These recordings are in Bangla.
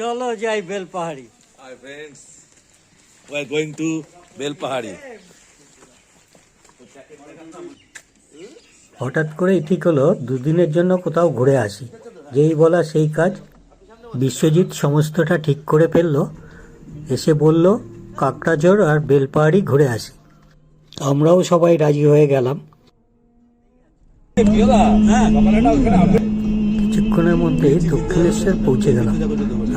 চলো যাই Belpahari. Hi friends, we are going to Belpahari. হঠাৎ করেই ঠিক হলো দুদিনের জন্য কোথাও ঘুরে আসি। যেই বলা সেই কাজ। বিশ্বজিৎ সমস্তটা ঠিক করে ফেলল। এসে বলল কাকড়াঝড় আর বেলপাহাড়ি ঘুরে আসি। আমরাও সবাই রাজি হয়ে গেলাম। কিছুক্ষণের মধ্যে দক্ষিণেশ্বর পৌঁছে গেলাম।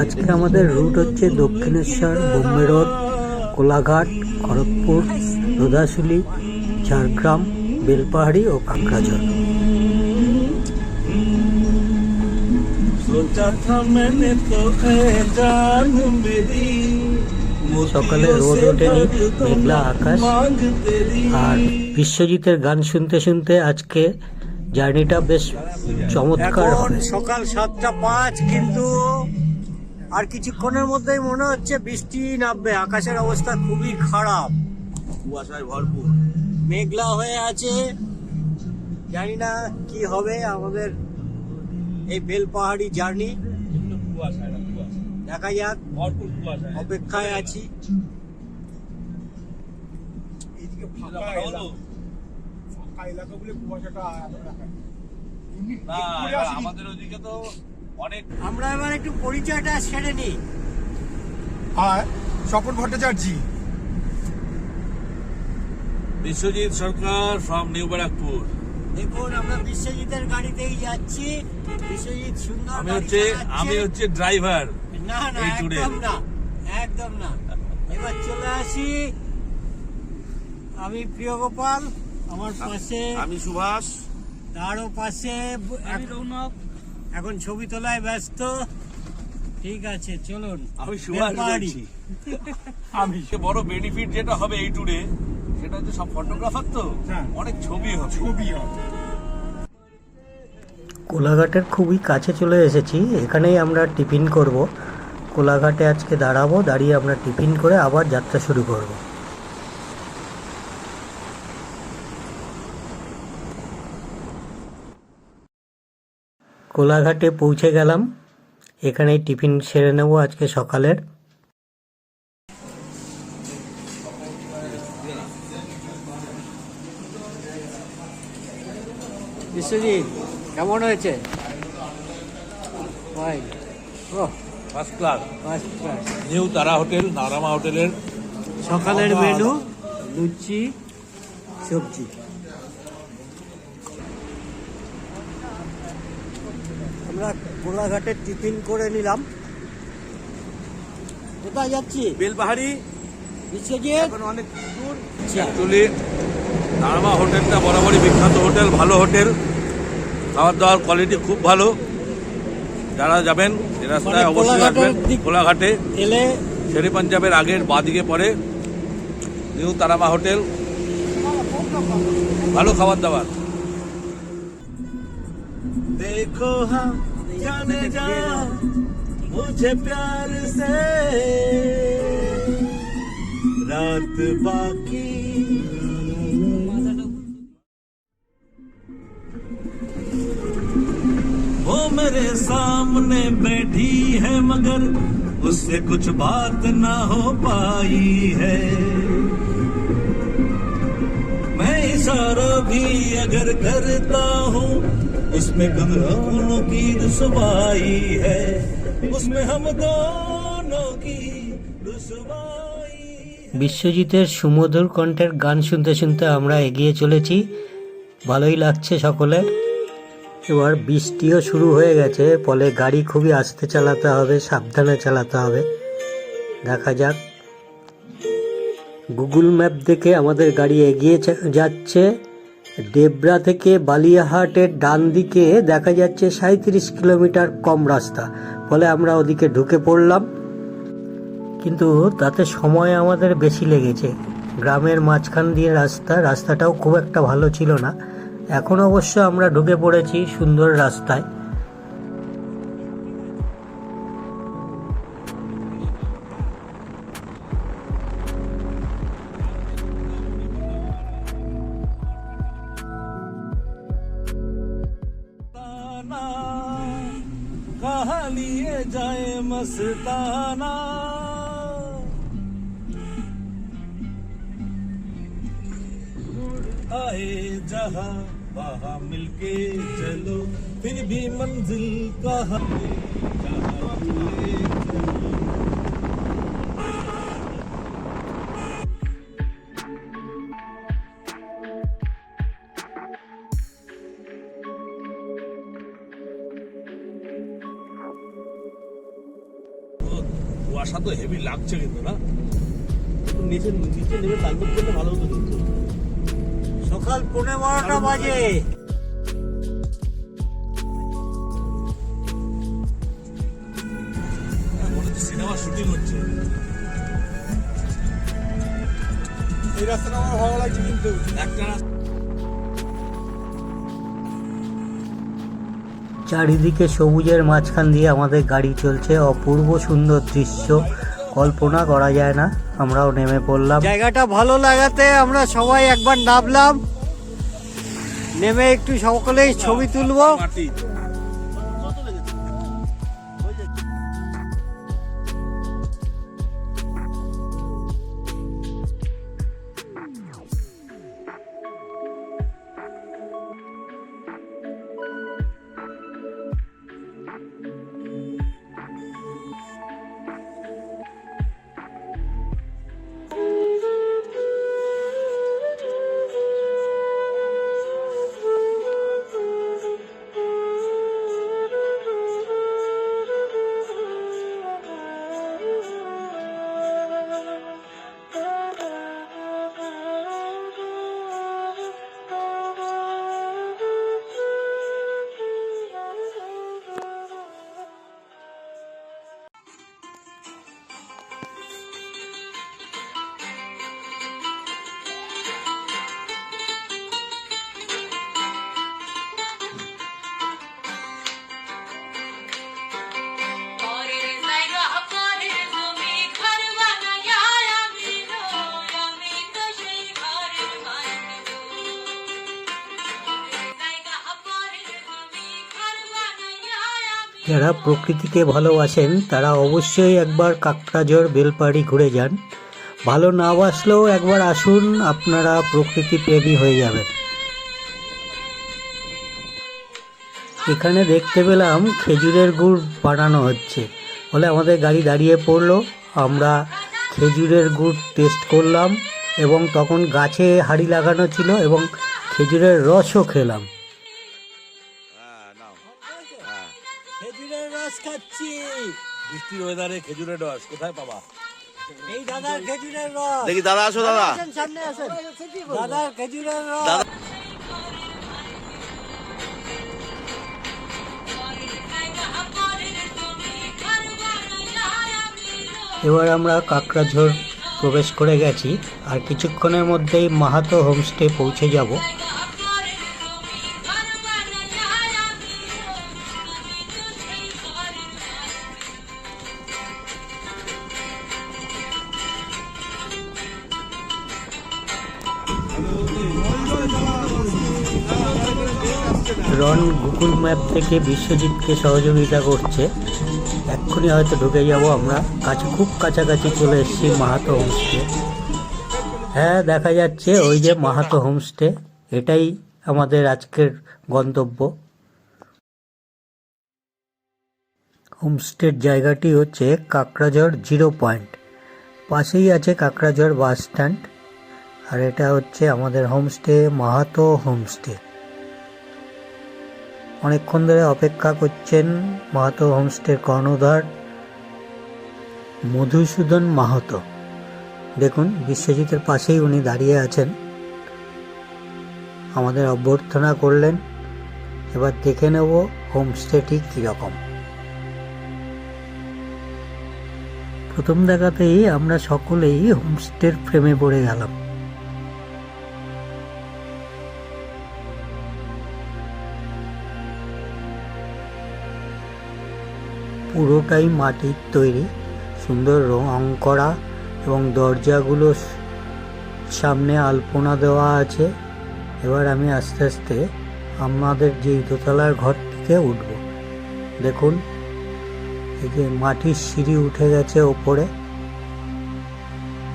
আজকে আমাদের রুট হচ্ছে দক্ষিণেশ্বর বোম্বে রোড কোলাঘাট খড়গপুর রোদাশুলি ঝাড়গ্রাম বেলপাহাড়ি ও কাঁকড়াঝর সকালে রোদ ওঠেনি মেঘলা আকাশ। আর বিশ্বজিতের গান শুনতে শুনতে আজকে জার্নিটা বেশ চমৎকার সকাল সাতটা পাঁচ কিন্তু আর কিছুক্ষণের মধ্যেই মনে হচ্ছে বৃষ্টি নামবে। আকাশের অবস্থা খুবই খারাপ। কুয়াশায় ভরপুর। মেঘলা হয়ে আছে। জানি না কি হবে আমাদের এই বেলপাহাড়ি জার্নি। কুয়াশা এটা কুয়াশা দেখা যাক। ভরপুর অপেক্ষায় আছি। এলাকা বলে কুয়াশাটা। আমাদের ওদিকে তো অনেক আমরা এবার একটু পরিচয়টা সেরে নিই। আর স্বপন ভট্টাচার্য। বিশ্বজিৎ সরকার ফ্রম নিউ ব্যারাকপুর দেখুন আমরা বিশ্বজিতের গাড়িতেই যাচ্ছি। বিশ্বজিৎ সুন্দর আমি হচ্ছে আমি হচ্ছে ড্রাইভার না। একদম না একদম না। এবার চলে আসি। আমি প্রিয় গোপাল আমার পাশে আমি সুভাষ। তারও পাশে এক- এখন ছবি তোলায় ব্যস্ত। ঠিক আছে চলুন। আমি সুভাষ আমি বড় বেনিফিট যেটা হবে এই ট্যুরে সেটা হচ্ছে সব ফটোগ্রাফার তো। হ্যাঁ। অনেক ছবি হবে। ছবি হবে। কোলাঘাটের খুবই কাছে চলে এসেছি। এখানেই আমরা টিফিন করব। কোলাঘাটে আজকে দাঁড়াবো দাঁড়িয়ে আমরা টিফিন করে আবার যাত্রা শুরু করব। কোলাঘাটে পৌঁছে গেলাম। এখানেই টিফিন সেরে নেব আজকে সকালের। বিশ্বজিৎ কেমন হয়েছে? ভাই ও first class first class New Tara hotel নারামা হোটেলের সকালের মেনু লুচি সবজি। আমরা কোলাঘাটে টিফিন করে নিলাম। কোথায় যাচ্ছি? বিশ্বজিৎ? এখন অনেক দূর। অ্যাকচুয়ালি নারামা হোটেলটা বরাবরই বিখ্যাত হোটেল ভালো হোটেল। খাবার দাওয়ার কোয়ালিটি খুব ভালো। যারা যাবেন এই রাস্তায় মানে অবশ্যই আসবেন। কোলাঘাটে এলে শেরি পাঞ্জাবের আগের বাদিকে পড়ে নিউ তারামা হোটেল। ভালো খাবার দাবার को हाँ जाने जा मुझे प्यार से। रात बाकी। वो मेरे सामने बैठी है, मगर उससे कुछ बात ना हो पाई है। मैं इशारा भी अगर करता हूँ उसमें गुजरानों की रुसवाई है उसमें हम दोनों की रुसवाई है। বিশ্বজিতের সুমধুর কণ্ঠের গান শুনতে শুনতে আমরা এগিয়ে চলেছি ভালোই লাগছে সকলের এবার বৃষ্টিও শুরু হয়ে গেছে ফলে গাড়ি খুবই আস্তে চালাতে হবে সাবধানে চালাতে হবে দেখা যাক গুগল ম্যাপ দেখে আমাদের গাড়ি এগিয়ে চা- যাচ্ছে ডেবরা থেকে বালিয়াহাটের ডান দিকে দেখা যাচ্ছে সাঁত্রিশ কিলোমিটার কম রাস্তা। ফলে আমরা ওদিকে ঢুকে পড়লাম। কিন্তু তাতে সময় আমাদের বেশি লেগেছে। গ্রামের মাঝখান দিয়ে রাস্তা, রাস্তাটাও খুব একটা ভালো ছিল না। এখন অবশ্য আমরা ঢুকে পড়েছি সুন্দর রাস্তায়। কুয়াশা তো হেভি লাগছে কিন্তু না? নিচে নিচে নেমে তাণ্ডব করলে ভালো হতো কিন্তু। সকাল পৌনে বারোটা বাজে। হ্যাঁ, সিনেমা শুটিং হচ্ছে। এই রাস্তাটা আমার ভালো লাগছে কিন্তু। একটা রাস্তা চারিদিকে সবুজের মাঝখান দিয়ে আমাদের গাড়ি চলছে। অপূর্ব সুন্দর দৃশ্য। কল্পনা করা যায় না, আমরাও নেমে পড়লাম। জায়গাটা ভালো লাগাতে আমরা সবাই একবার নামলাম। নেমে একটু সকলেই ছবি তুলবো। যারা প্রকৃতিকে ভালোবাসেন, তারা অবশ্যই একবার কাকড়াঝড় বেলপাড়ি ঘুরে যান। ভালো না বাসলেও একবার আসুন, আপনারা প্রকৃতি প্রেমী হয়ে যাবেন। এখানে দেখতে পেলাম খেজুরের গুড় বানানো হচ্ছে। বলে আমাদের গাড়ি দাঁড়িয়ে পড়ল। আমরা খেজুরের গুড় টেস্ট করলাম এবং তখন গাছে হাড়ি লাগানো ছিল এবং খেজুরের রসও খেলাম। বৃষ্টির ওয়েদারে খেজুরের রস কোথায় পাবা? এই দাদার খেজুরের রস। দেখি দাদা আসো দাদা। সামনে আসেন। দাদার খেজুরের রস। এবার আমরা কাকড়াঝোড় প্রবেশ করে গেছি আর কিছুক্ষণের মধ্যেই মাহাতো হোমস্টে পৌঁছে যাব। থেকে বিশ্বজিৎকে সহযোগিতা করছে। এক্ষুনি হয়তো ঢুকে যাব আমরা। কাছে খুব কাছাকাছি চলে এসেছি মাহাতো হোমস্টে। হ্যাঁ দেখা যাচ্ছে ওই যে মাহাতো হোমস্টে। এটাই আমাদের আজকের গন্তব্য। হোমস্টের জায়গাটি হচ্ছে কাকড়াঝড় জিরো পয়েন্ট। পাশেই আছে কাকড়াঝড় বাস স্ট্যান্ড। আর এটা হচ্ছে আমাদের হোমস্টে, মাহাতো হোমস্টে। অনেকক্ষণ ধরে অপেক্ষা করছেন মাহাতো হোমস্টের কর্ণধার মধুসূদন মাহাতো। দেখুন, বিশ্বজিতের পাশেই উনি দাঁড়িয়ে আছেন। আমাদের অভ্যর্থনা করলেন, এবার দেখে নেব হোমস্টেটি কীরকম। প্রথম দেখাতেই আমরা সকলেই হোমস্টের প্রেমে পড়ে গেলাম। পুরোটাই মাটির তৈরি। সুন্দর রং করা এবং দরজাগুলো সামনে আলপনা দেওয়া আছে। এবার আমি আস্তে আস্তে আমাদের যে দোতলার ঘরটিতে উঠব। দেখুন, এই যে মাটির সিঁড়ি উঠে গেছে ওপরে।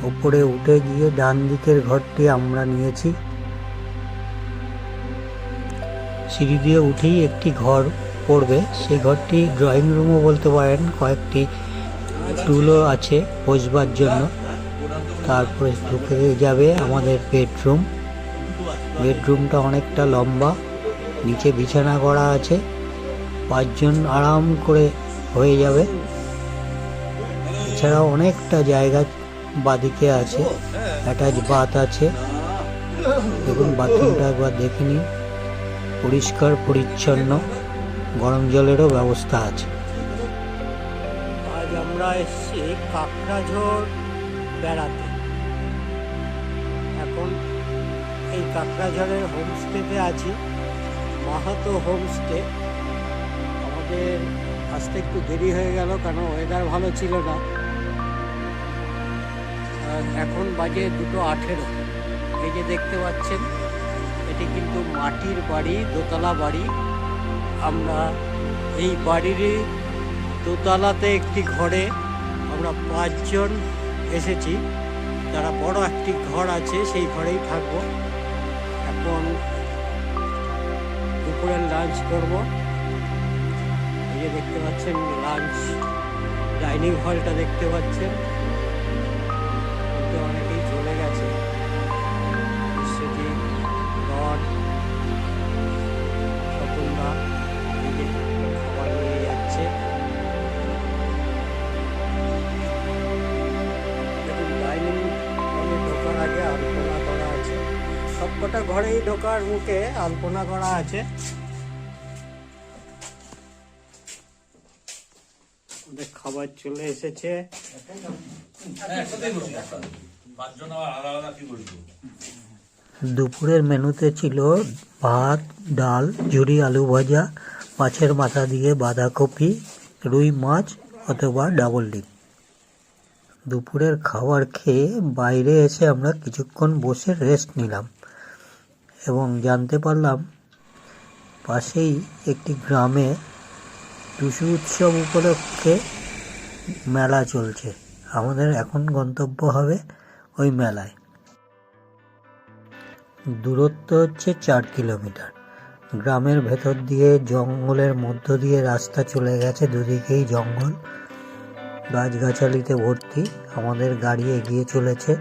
ওপরে উঠে গিয়ে ডান দিকের ঘরটি আমরা নিয়েছি। সিঁড়ি দিয়ে উঠেই একটি ঘর পড়বে, সেই ঘরটি ড্রয়িং রুমও বলতে পারেন, কয়েকটি টুলও আছে বসবার জন্য। তারপরে ঢুকে যাবে আমাদের বেডরুম বেডরুমটা অনেকটা লম্বা, নিচে বিছানা করা আছে। পাঁচজন আরাম করে হয়ে যাবে। এছাড়াও অনেকটা জায়গা বাদিকে আছে অ্যাটাচ বাথ আছে। দেখুন বাথরুমটা একবার দেখে নিন। পরিষ্কার, পরিচ্ছন্ন। গরম জলেরও ব্যবস্থা আছে। আজ আমরা এসেছি কাকড়াঝোড় বেড়াতে। এখন এই কাকড়াঝড়ের হোমস্টেতে আছি। মাহাতো হোমস্টে। আমাদের আসতে একটু দেরি হয়ে গেল, কারণ ওয়েদার ভালো ছিল না। এখন বাজে দুটো আঠেরো। এই যে দেখতে পাচ্ছেন, এটি কিন্তু মাটির বাড়ি, দোতলা বাড়ি। আমরা এই বাড়িরই দোতলাতে একটি ঘরে আমরা পাঁচজন এসেছি। তারা বড় একটি ঘর আছে, সেই ঘরেই থাকব। এখন দুপুরের লাঞ্চ করব। এই যে দেখতে পাচ্ছেন লাঞ্চ ডাইনিং হলটা দেখতে পাচ্ছেন। সবকটা ঘরেই ঢোকার মুখে আলপনা করা আছে। খাবার চলে এসেছে। দুপুরের মেনুতে ছিল ভাত, ডাল, ঝুরি, আলু ভাজা, মাছের মাথা দিয়ে বাঁধাকপি, রুই মাছ অথবা ডাবল ডিম। দুপুরের খাবার খেয়ে বাইরে এসে আমরা কিছুক্ষণ বসে রেস্ট নিলাম। এবং জানতে পারলাম পাশেই একটি গ্রামে টুসু উৎসব উপলক্ষে মেলা চলছে। আমাদের এখন গন্তব্য হবে ওই মেলায়। দূরত্ব হচ্ছে চার কিলোমিটার। গ্রামের ভেতর দিয়ে জঙ্গলের মধ্য দিয়ে রাস্তা চলে গেছে, দুদিকেই জঙ্গল। গাছগাছালিতে ভর্তি। আমাদের গাড়ি এগিয়ে চলেছে।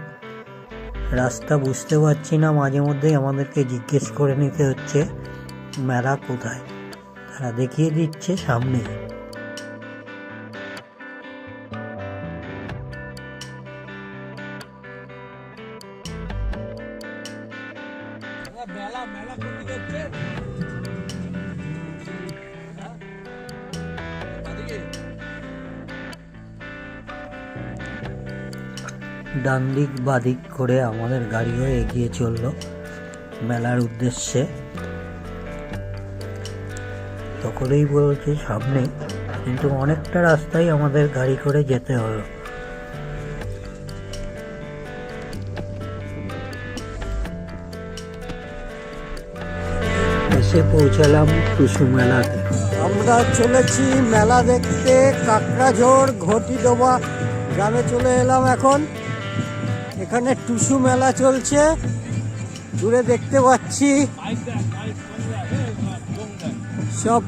রাস্তা বুঝতে পারছি না, মাঝে মধ্যেই আমাদেরকে জিজ্ঞেস করে নিতে হচ্ছে, মেলা কোথায়? তারা দেখিয়ে দিচ্ছে সামনে ডান দিক বাদিক করে আমাদের গাড়িও এগিয়ে চলল মেলার উদ্দেশ্যে। সকলেই বলছে, সামনে। কিন্তু অনেকটা রাস্তাই আমাদের গাড়ি করে যেতে হলো। এসে পৌঁছালাম টুসু মেলাতে। আমরা চলেছি মেলা দেখতে কাকড়াঝোড় ঘটি ডোবা। গ্রামে চলে এলাম এখন। এখানে টুসু মেলা চলছে। দূরে দেখতে পাচ্ছি সব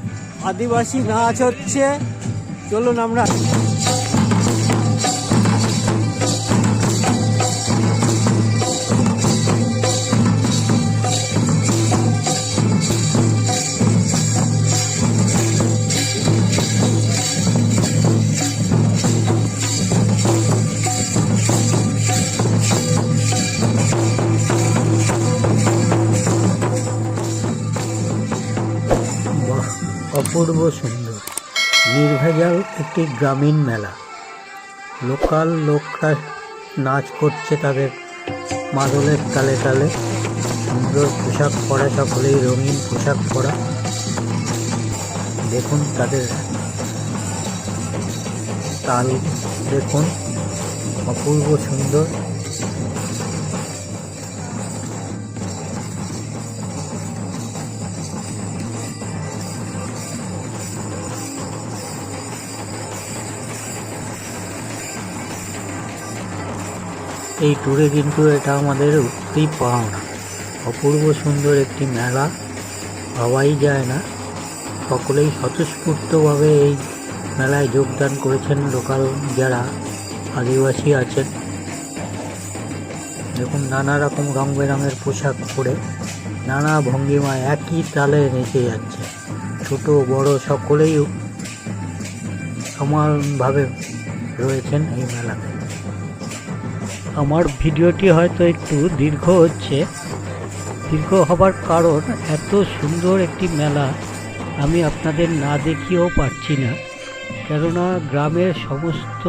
আদিবাসী নাচ হচ্ছে। চলুন আমরা অপূর্ব সুন্দর। নির্ভেজাল একটি গ্রামীণ মেলা। লোকাল লোকরা নাচ করছে তাদের মাদলের তালে তালে। সুন্দর পোশাক পরা সকলেই রঙিন পোশাক পরা। দেখুন তাদের তাল। দেখুন, অপূর্ব সুন্দর। এই ট্যুরে কিন্তু এটা আমাদের উঠতেই পাও না অপূর্ব সুন্দর একটি মেলা, ভাবাই যায় না। সকলেই স্বতঃস্ফূর্তভাবে এই মেলায় যোগদান করেছেন লোকাল যারা আদিবাসী আছেন। দেখুন, নানা রকম রং বেরঙের পোশাক পরে নানা ভঙ্গিমায় একই তালে নেচে যাচ্ছে। ছোট, বড় সকলেই সমানভাবে রয়েছেন এই মেলাতে। আমার ভিডিওটি হয়তো একটু দীর্ঘ হচ্ছে। দীর্ঘ হবার কারণ, এত সুন্দর একটি মেলা আমি আপনাদের না দেখিয়েও পারছি না। কেননা গ্রামের সমস্ত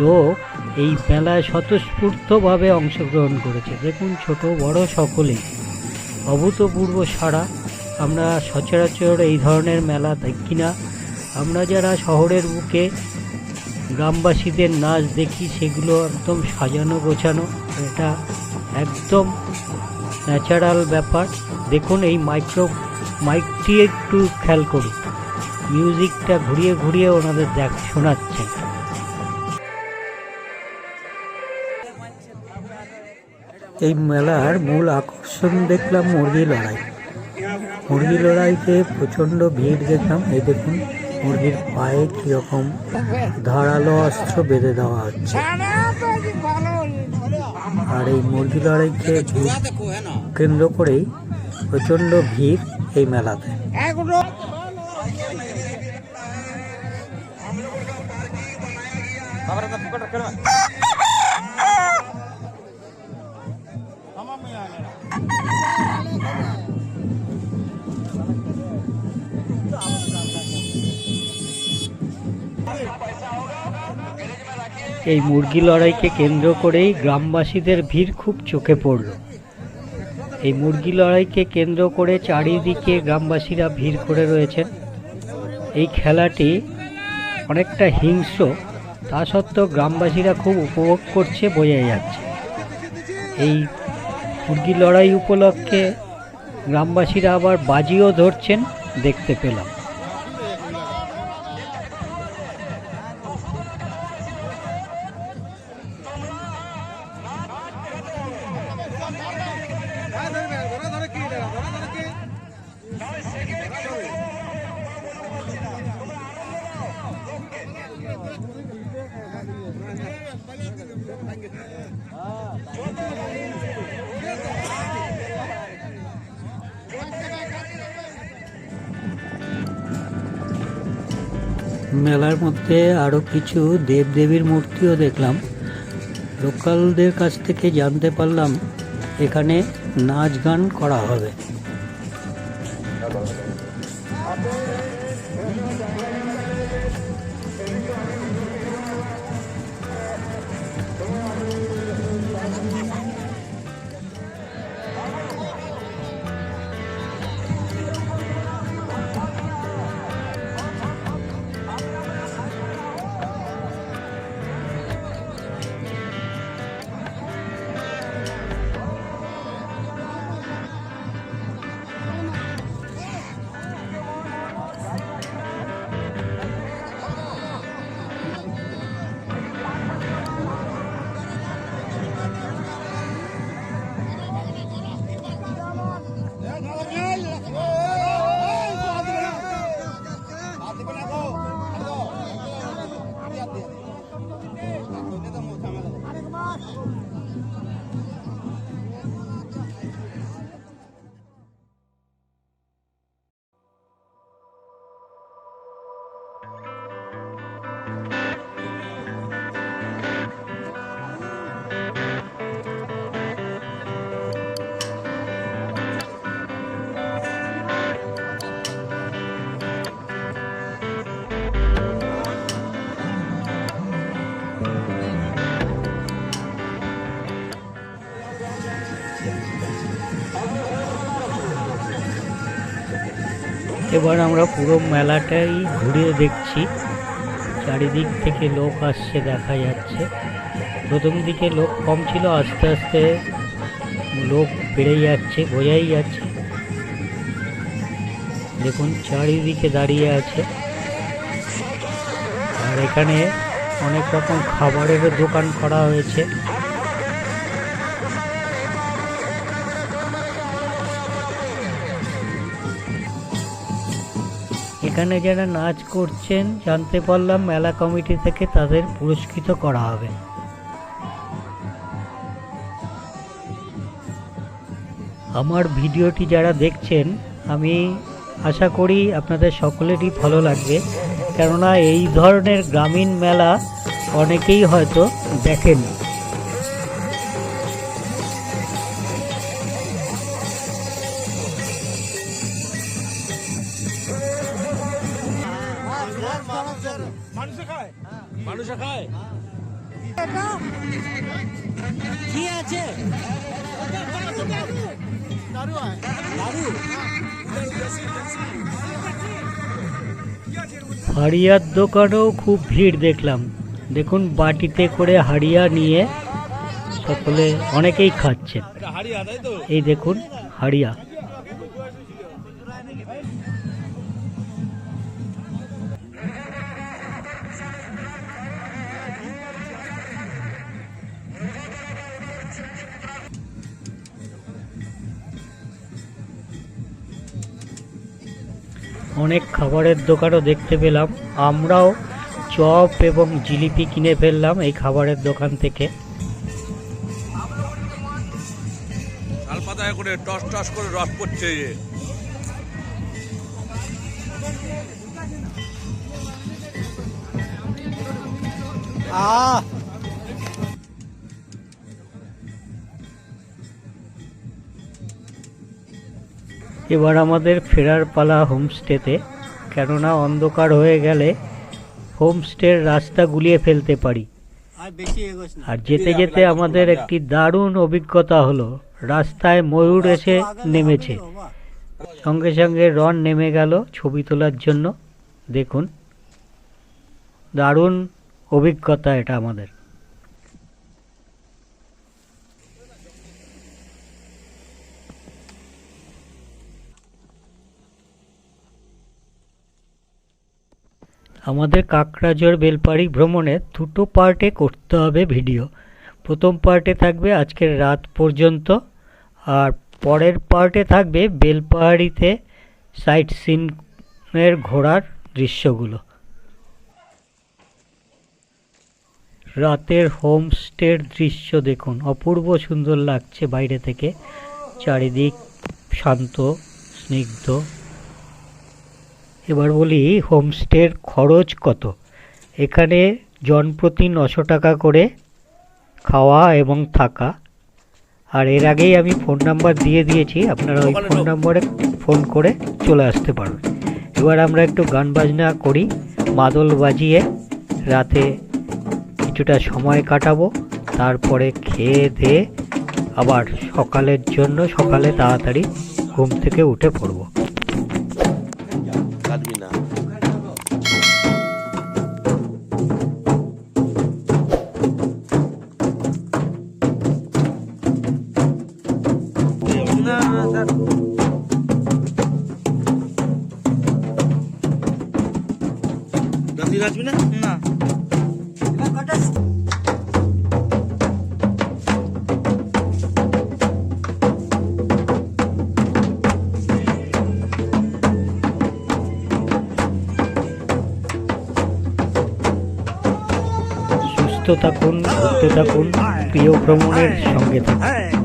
লোক এই মেলায় স্বতঃস্ফূর্তভাবে অংশগ্রহণ করেছে। দেখুন, ছোট, বড় সকলেই। অভূতপূর্ব সারা আমরা সচরাচর এই ধরনের মেলা দেখি না। আমরা যারা শহরের বুকে গ্রামবাসীদের নাচ দেখি, সেগুলো একদম সাজানো গোছানো, এটা একদম ন্যাচারাল ব্যাপার। দেখুন এই মাইক্রো, মাইকটি একটু খেয়াল করুন। মিউজিকটা ঘুরিয়ে ঘুরিয়ে ওনাদের দেখ, শোনাচ্ছেন। এই মেলার মূল আকর্ষণ দেখলাম মুরগি লড়াই। মুরগি লড়াইতে প্রচণ্ড ভিড় দেখলাম, এই দেখুন। মুরগির পায়ে কীরকম ধারালো অস্ত্র বেঁধে দেওয়া হচ্ছে। আর এই মুরগি লড়াইকে কেন্দ্র করেই প্রচণ্ড ভিড় এই মেলাতে। এই মুরগি লড়াইকে কেন্দ্র করেই গ্রামবাসীদের ভিড় খুব চোখে পড়ল। এই মুরগি লড়াইকে কেন্দ্র করে চারিদিকে গ্রামবাসীরা ভিড় করে রয়েছেন। এই খেলাটি অনেকটা হিংস্র, তা সত্ত্বেও গ্রামবাসীরা খুব উপভোগ করছে বোঝা যাচ্ছে। এই মুরগি লড়াই উপলক্ষে গ্রামবাসীরা আবার বাজিও ধরছেন, দেখতে পেলাম। মধ্যে আরও কিছু দেবদেবীর মূর্তিও দেখলাম। লোকালদের কাছ থেকে জানতে পারলাম, এখানে নাচ গান করা হবে। এবার আমরা পুরো মেলাটাই ঘুরে দেখছি। চারিদিক থেকে লোক আসছে, দেখা যাচ্ছে। প্রথম দিকে লোক কম ছিল, আস্তে আস্তে লোক বেড়ে যাচ্ছে, বোঝাই যাচ্ছে। দেখুন, চারিদিকে দাঁড়িয়ে আছে। আর এখানে অনেক রকম খাবারেরও দোকান করা হয়েছে। এখানে যারা নাচ করছেন, জানতে পারলাম মেলা কমিটি থেকে তাদের পুরস্কৃত করা হবে। আমার ভিডিওটি যারা দেখছেন, আমি আশা করি আপনাদের সকলেরই ভালো লাগবে। কেননা এই ধরনের গ্রামীণ মেলা অনেকেই হয়তো দেখেন। হাড়িয়ার দোকানেও খুব ভিড় দেখলাম। দেখুন বাটিতে করে হাড়িয়া নিয়ে সকলে অনেকেই খাচ্ছেন তো? এই দেখুন হাড়িয়া। অনেক খাবারের দোকানও দেখতে পেলাম। আমরাও চপ এবং জিলিপি কিনে ফেললাম এই খাবারের দোকান থেকে। করে টস টস করে রস পড়ছে আহ! এবার আমাদের ফেরার পালা হোমস্টেতে কেননা অন্ধকার হয়ে গেলে হোমস্টের রাস্তা গুলিয়ে ফেলতে পারি। আর যেতে যেতে আমাদের একটি দারুণ অভিজ্ঞতা হলো রাস্তায় ময়ূর এসে নেমেছে। সঙ্গে সঙ্গে রন নেমে গেল ছবি তোলার জন্য। দেখুন দারুণ অভিজ্ঞতা এটা আমাদের। আমাদের কাকড়াঝড় বেলপাড়ি ভ্রমণে দুটো পার্টে করতে হবে ভিডিও। প্রথম পার্টে থাকবে আজকের রাত পর্যন্ত, আর পরের পার্টে থাকবে বেলপাহাড়িতে সাইট সিনের ঘোরার দৃশ্যগুলো। রাতের হোমস্টের দৃশ্য দেখুন। অপূর্ব সুন্দর লাগছে বাইরে থেকে। চারিদিক শান্ত, স্নিগ্ধ। এবার বলি হোমস্টের খরচ কত? এখানে জনপ্রতি নশো টাকা করে খাওয়া এবং থাকা। আর এর আগেই আমি ফোন নাম্বার দিয়ে দিয়েছি আপনারা ওই ফোন নাম্বারে ফোন করে চলে আসতে পারবেন। এবার আমরা একটু গান বাজনা করি মাদল বাজিয়ে রাতে কিছুটা সময় কাটাবো তারপরে খেয়ে দিয়ে আবার সকালের জন্য সকালে তাড়াতাড়ি ঘুম থেকে উঠে পড়ব। থাকুন ঘুরতে থাকুন প্রিয় ভ্রমণের সঙ্গে থাকুন।